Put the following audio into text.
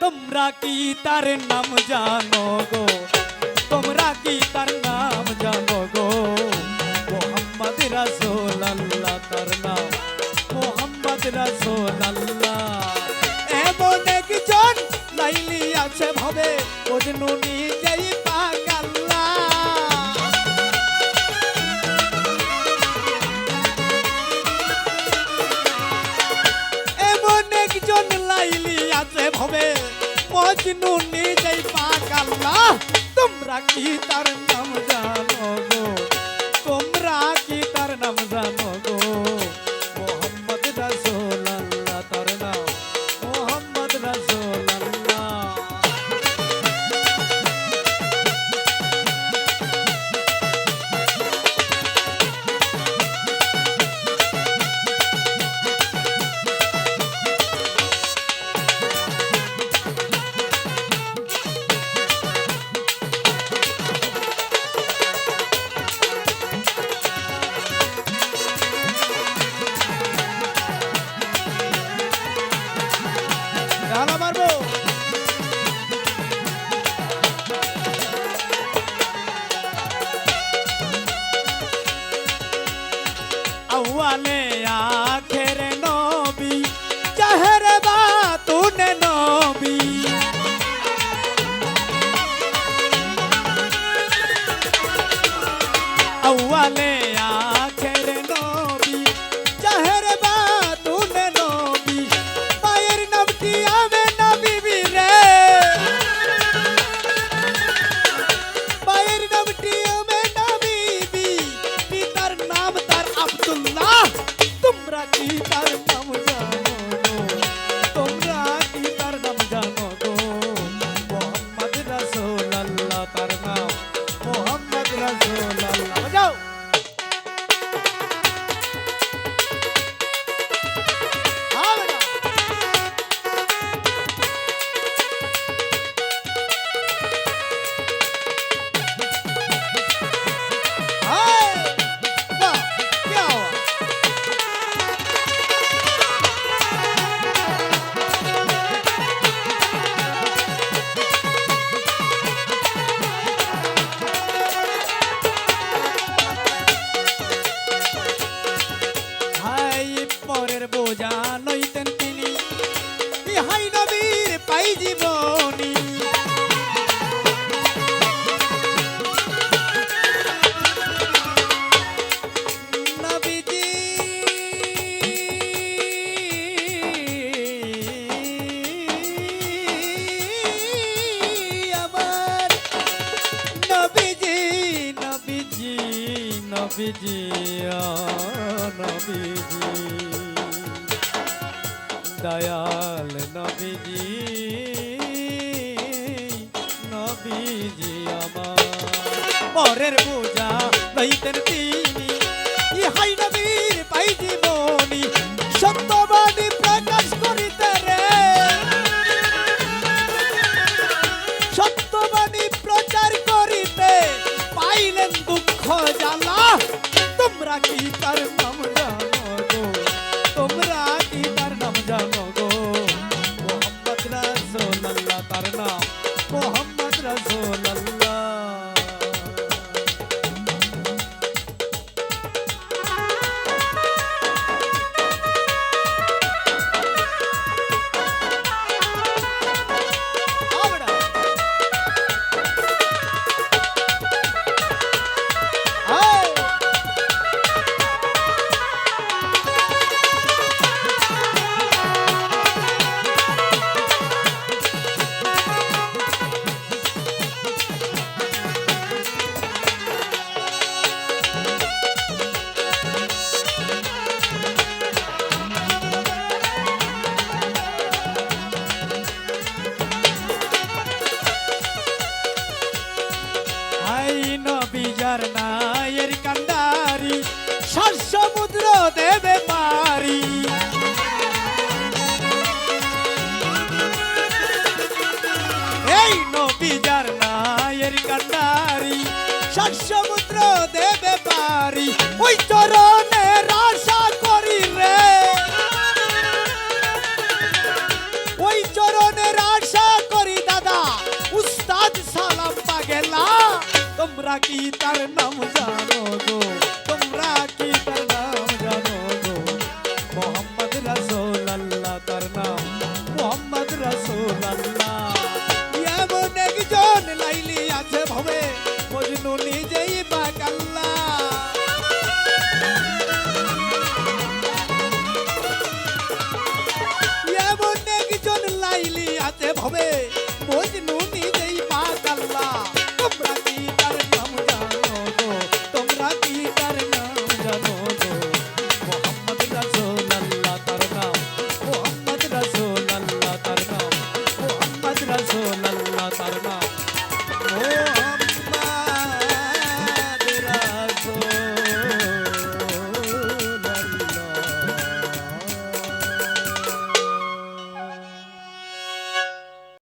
তোমরা কি তার নাম জানো গো? তোমরা কি তার নাম জানো গো? মোহাম্মদ রাসূল আল্লাহ তার নাম, মোহাম্মদ রাসূল আল্লাহ এমন একজন লাইলি আছে ভাবে মজনু মজনু নিজেই পাগাল্লা তোমরা কি তার নাম জানো তোমরা বোঝা তিনি। ইহাই নবীর পাই জীবনী। নবীজি নবীজি নবীজি। দয়াল নবীজি নবীজি আমার। পরের পূজা লইতেন তিনি, ইহাই নবীর পাই জীবনী, সত্যবাদী প্রকাশ করিতে রে। সত্যবাদী প্রচার করিতে পাইলেন দুঃখ জ্বালা, তোমরা কি তার মোহাম্মদ মাটি যার নায়ের কাটারি সাত সমুদ্র দেবে পারি, ওই চরণের আশা করি রে। ওই চরণের আশা করি দাদা, উস্তাদ সালাম পাগেলা। তোমরা কি তার নাম জানো গো? তোমরা কি সাথে ভবে